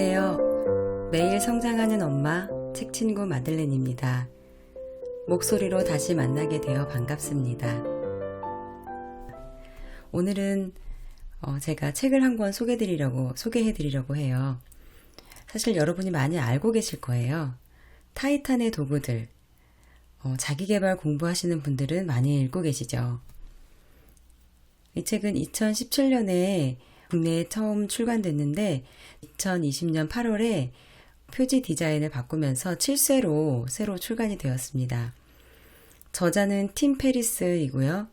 안녕하세요. 매일 성장하는 엄마, 책친구 마들렌입니다. 목소리로 다시 만나게 되어 반갑습니다. 오늘은 어, 제가 책을 한 권 소개드리려고, 소개해드리려고 해요. 사실 여러분이 많이 알고 계실 거예요. 타이탄의 도구들. 어, 자기개발 공부하시는 분들은 많이 읽고 계시죠. 이 책은 2017년에 국내에 처음 출간됐는데 2020년 8월에 표지 디자인을 바꾸면서 7쇄로 새로 출간이 되었습니다. 저자는 팀 페리스이고요.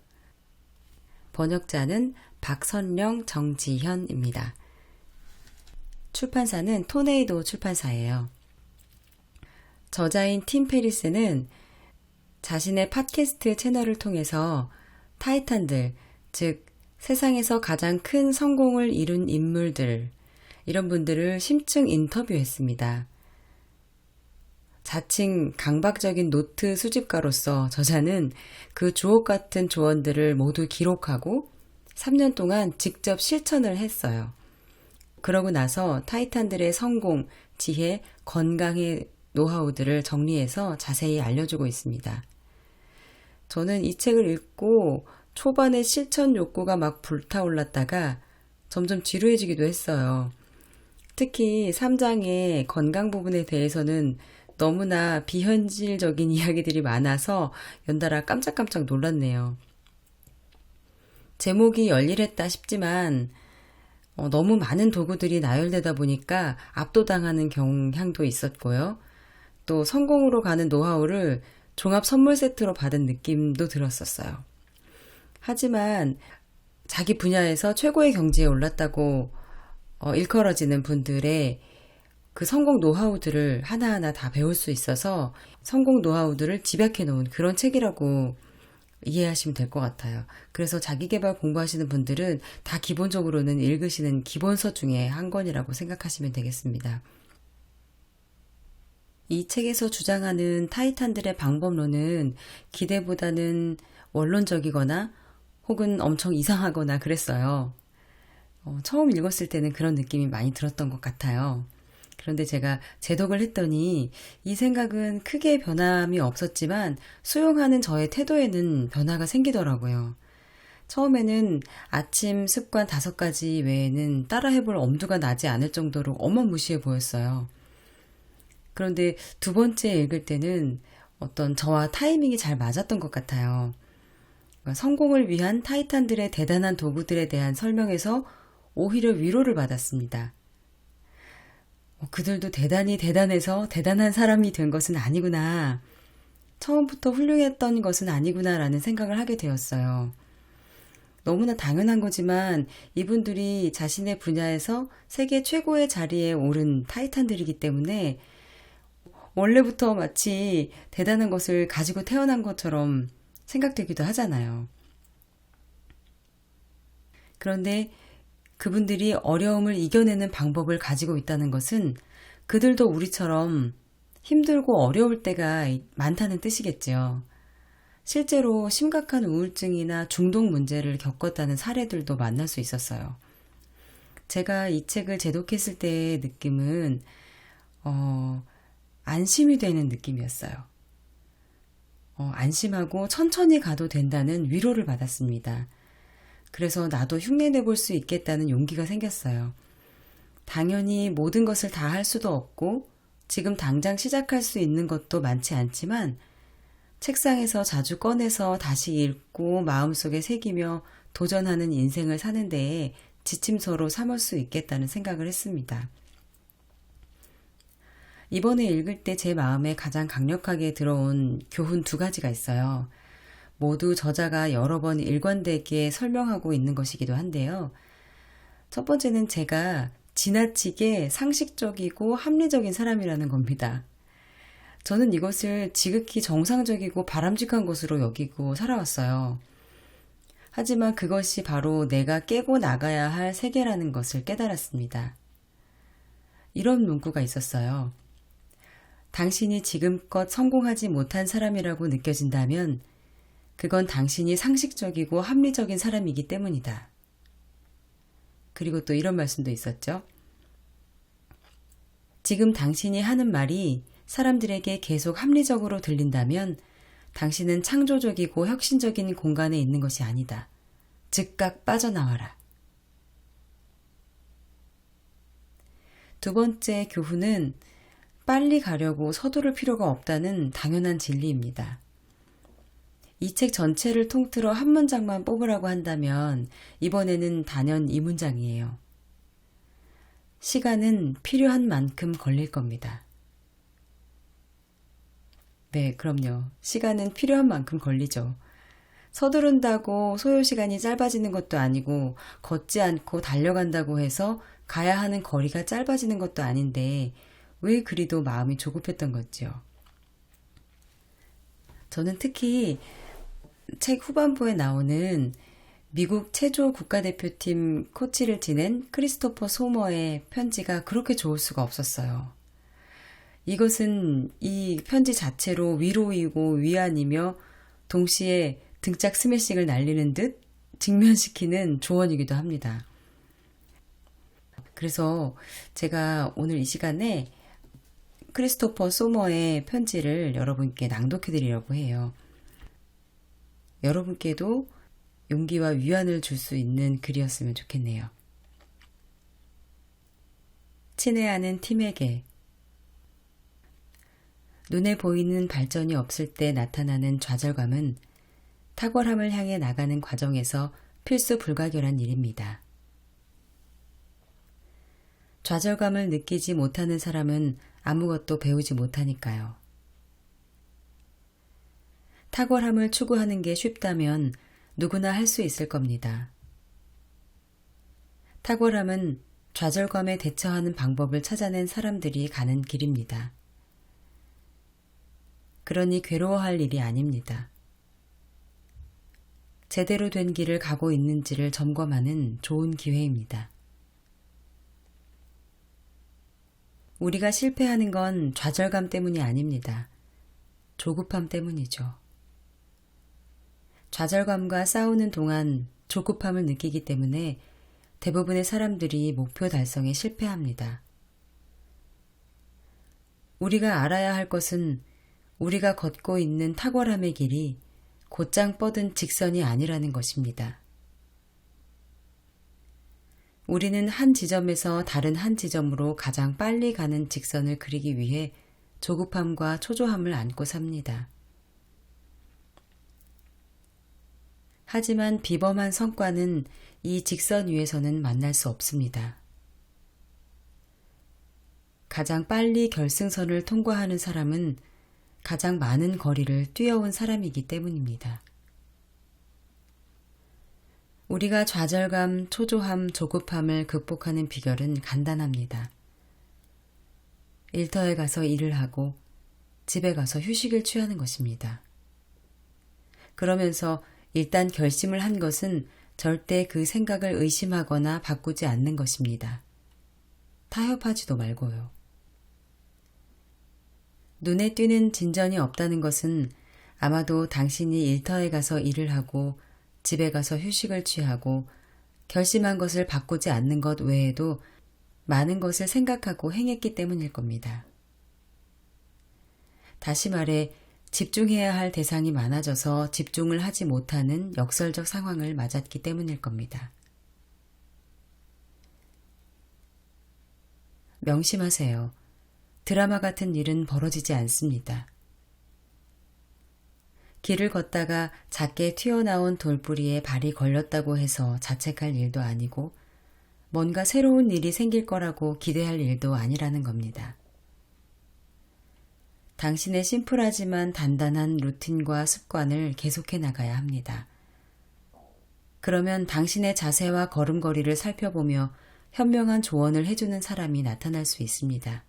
번역자는 박선령 정지현입니다. 출판사는 토네이도 출판사예요. 저자인 팀 페리스는 자신의 팟캐스트 채널을 통해서 타이탄들, 즉 세상에서 가장 큰 성공을 이룬 인물들, 이런 분들을 심층 인터뷰했습니다. 자칭 강박적인 노트 수집가로서 저자는 그 주옥 같은 조언들을 모두 기록하고 3년 동안 직접 실천을 했어요. 그러고 나서 타이탄들의 성공, 지혜, 건강의 노하우들을 정리해서 자세히 알려주고 있습니다. 저는 이 책을 읽고 초반에 실천 욕구가 막 불타올랐다가 점점 지루해지기도 했어요. 특히 3장의 건강 부분에 대해서는 너무나 비현실적인 이야기들이 많아서 연달아 깜짝깜짝 놀랐네요. 제목이 열일했다 싶지만 어, 너무 많은 도구들이 나열되다 보니까 압도당하는 경향도 있었고요. 또 성공으로 가는 노하우를 종합 선물 세트로 받은 느낌도 들었었어요. 하지만 자기 분야에서 최고의 경지에 올랐다고 어, 일컬어지는 분들의 그 성공 노하우들을 하나하나 다 배울 수 있어서 성공 노하우들을 집약해 놓은 그런 책이라고 이해하시면 될 것 같아요. 그래서 자기 개발 공부하시는 분들은 다 기본적으로는 읽으시는 기본서 중에 한 권이라고 생각하시면 되겠습니다. 이 책에서 주장하는 타이탄들의 방법론은 기대보다는 원론적이거나 혹은 엄청 이상하거나 그랬어요. 어, 처음 읽었을 때는 그런 느낌이 많이 들었던 것 같아요. 그런데 제가 재독을 했더니 이 생각은 크게 변함이 없었지만 수용하는 저의 태도에는 변화가 생기더라고요. 처음에는 아침 습관 다섯 가지 외에는 따라해볼 엄두가 나지 않을 정도로 어마무시해 보였어요. 그런데 두 번째 읽을 때는 어떤 저와 타이밍이 잘 맞았던 것 같아요. 성공을 위한 타이탄들의 대단한 도구들에 대한 설명에서 오히려 위로를 받았습니다. 그들도 대단히 대단해서 대단한 사람이 된 것은 아니구나. 처음부터 훌륭했던 것은 아니구나라는 생각을 하게 되었어요. 너무나 당연한 거지만 이분들이 자신의 분야에서 세계 최고의 자리에 오른 타이탄들이기 때문에 원래부터 마치 대단한 것을 가지고 태어난 것처럼 생각되기도 하잖아요. 그런데 그분들이 어려움을 이겨내는 방법을 가지고 있다는 것은 그들도 우리처럼 힘들고 어려울 때가 많다는 뜻이겠죠. 실제로 심각한 우울증이나 중독 문제를 겪었다는 사례들도 만날 수 있었어요. 제가 이 책을 제독했을 때의 느낌은, 어, 안심이 되는 느낌이었어요. 어, 안심하고 천천히 가도 된다는 위로를 받았습니다. 그래서 나도 흉내 내 볼 수 있겠다는 용기가 생겼어요. 당연히 모든 것을 다 할 수도 없고 지금 당장 시작할 수 있는 것도 많지 않지만 책상에서 자주 꺼내서 다시 읽고 마음속에 새기며 도전하는 인생을 사는 데에 지침서로 삼을 수 있겠다는 생각을 했습니다. 이번에 읽을 때 제 마음에 가장 강력하게 들어온 교훈 두 가지가 있어요. 모두 저자가 여러 번 일관되게 설명하고 있는 것이기도 한데요. 첫 번째는 제가 지나치게 상식적이고 합리적인 사람이라는 겁니다. 저는 이것을 지극히 정상적이고 바람직한 것으로 여기고 살아왔어요. 하지만 그것이 바로 내가 깨고 나가야 할 세계라는 것을 깨달았습니다. 이런 문구가 있었어요. 당신이 지금껏 성공하지 못한 사람이라고 느껴진다면 그건 당신이 상식적이고 합리적인 사람이기 때문이다. 그리고 또 이런 말씀도 있었죠. 지금 당신이 하는 말이 사람들에게 계속 합리적으로 들린다면 당신은 창조적이고 혁신적인 공간에 있는 것이 아니다. 즉각 빠져나와라. 두 번째 교훈은 빨리 가려고 서두를 필요가 없다는 당연한 진리입니다. 이 책 전체를 통틀어 한 문장만 뽑으라고 한다면 이번에는 단연 이 문장이에요. 시간은 필요한 만큼 걸릴 겁니다. 네, 그럼요. 시간은 필요한 만큼 걸리죠. 서두른다고 소요 시간이 짧아지는 것도 아니고 걷지 않고 달려간다고 해서 가야 하는 거리가 짧아지는 것도 아닌데 왜 그리도 마음이 조급했던 거지요. 저는 특히 책 후반부에 나오는 미국 체조 국가대표팀 코치를 지낸 크리스토퍼 소머의 편지가 그렇게 좋을 수가 없었어요. 이것은 이 편지 자체로 위로이고 위안이며 동시에 등짝 스매싱을 날리는 듯 직면시키는 조언이기도 합니다. 그래서 제가 오늘 이 시간에 크리스토퍼 소머의 편지를 여러분께 낭독해 드리려고 해요. 여러분께도 용기와 위안을 줄 수 있는 글이었으면 좋겠네요. 친애하는 팀에게 눈에 보이는 발전이 없을 때 나타나는 좌절감은 탁월함을 향해 나가는 과정에서 필수 불가결한 일입니다. 좌절감을 느끼지 못하는 사람은 아무것도 배우지 못하니까요. 탁월함을 추구하는 게 쉽다면 누구나 할 수 있을 겁니다. 탁월함은 좌절감에 대처하는 방법을 찾아낸 사람들이 가는 길입니다. 그러니 괴로워할 일이 아닙니다. 제대로 된 길을 가고 있는지를 점검하는 좋은 기회입니다. 우리가 실패하는 건 좌절감 때문이 아닙니다. 조급함 때문이죠. 좌절감과 싸우는 동안 조급함을 느끼기 때문에 대부분의 사람들이 목표 달성에 실패합니다. 우리가 알아야 할 것은 우리가 걷고 있는 탁월함의 길이 곧장 뻗은 직선이 아니라는 것입니다. 우리는 한 지점에서 다른 한 지점으로 가장 빨리 가는 직선을 그리기 위해 조급함과 초조함을 안고 삽니다. 하지만 비범한 성과는 이 직선 위에서는 만날 수 없습니다. 가장 빨리 결승선을 통과하는 사람은 가장 많은 거리를 뛰어온 사람이기 때문입니다. 우리가 좌절감, 초조함, 조급함을 극복하는 비결은 간단합니다. 일터에 가서 일을 하고 집에 가서 휴식을 취하는 것입니다. 그러면서 일단 결심을 한 것은 절대 그 생각을 의심하거나 바꾸지 않는 것입니다. 타협하지도 말고요. 눈에 띄는 진전이 없다는 것은 아마도 당신이 일터에 가서 일을 하고 집에 가서 휴식을 취하고 결심한 것을 바꾸지 않는 것 외에도 많은 것을 생각하고 행했기 때문일 겁니다. 다시 말해, 집중해야 할 대상이 많아져서 집중을 하지 못하는 역설적 상황을 맞았기 때문일 겁니다. 명심하세요. 드라마 같은 일은 벌어지지 않습니다. 길을 걷다가 작게 튀어나온 돌뿌리에 발이 걸렸다고 해서 자책할 일도 아니고 뭔가 새로운 일이 생길 거라고 기대할 일도 아니라는 겁니다. 당신의 심플하지만 단단한 루틴과 습관을 계속해 나가야 합니다. 그러면 당신의 자세와 걸음걸이를 살펴보며 현명한 조언을 해주는 사람이 나타날 수 있습니다.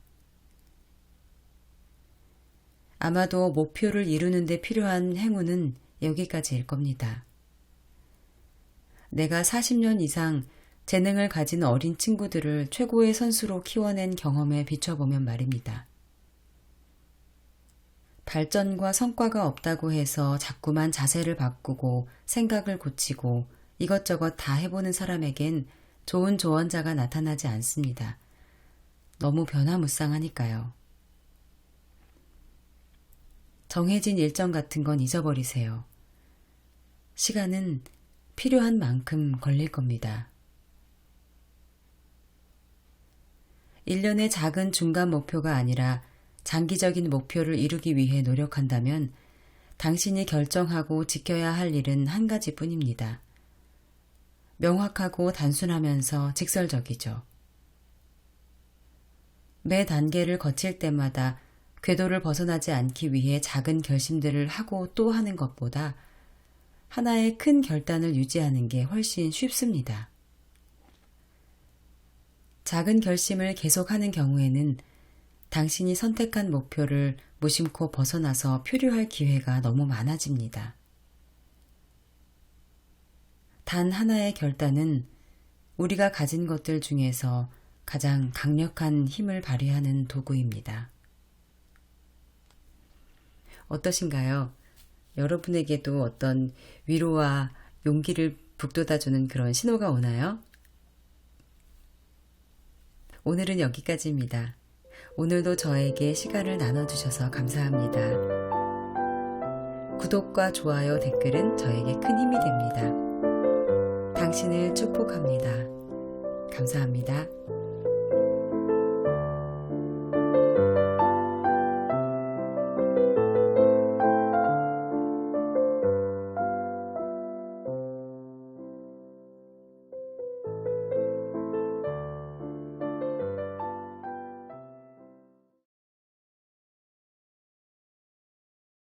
아마도 목표를 이루는데 필요한 행운은 여기까지일 겁니다. 내가 40년 이상 재능을 가진 어린 친구들을 최고의 선수로 키워낸 경험에 비춰보면 말입니다. 발전과 성과가 없다고 해서 자꾸만 자세를 바꾸고 생각을 고치고 이것저것 다 해보는 사람에겐 좋은 조언자가 나타나지 않습니다. 너무 변화무쌍하니까요. 정해진 일정 같은 건 잊어버리세요. 시간은 필요한 만큼 걸릴 겁니다. 1년의 작은 중간 목표가 아니라 장기적인 목표를 이루기 위해 노력한다면 당신이 결정하고 지켜야 할 일은 한 가지 뿐입니다. 명확하고 단순하면서 직설적이죠. 매 단계를 거칠 때마다 궤도를 벗어나지 않기 위해 작은 결심들을 하고 또 하는 것보다 하나의 큰 결단을 유지하는 게 훨씬 쉽습니다. 작은 결심을 계속하는 경우에는 당신이 선택한 목표를 무심코 벗어나서 표류할 기회가 너무 많아집니다. 단 하나의 결단은 우리가 가진 것들 중에서 가장 강력한 힘을 발휘하는 도구입니다. 어떠신가요? 여러분에게도 어떤 위로와 용기를 북돋아주는 그런 신호가 오나요? 오늘은 여기까지입니다. 오늘도 저에게 시간을 나눠주셔서 감사합니다. 구독과 좋아요, 댓글은 저에게 큰 힘이 됩니다. 당신을 축복합니다. 감사합니다.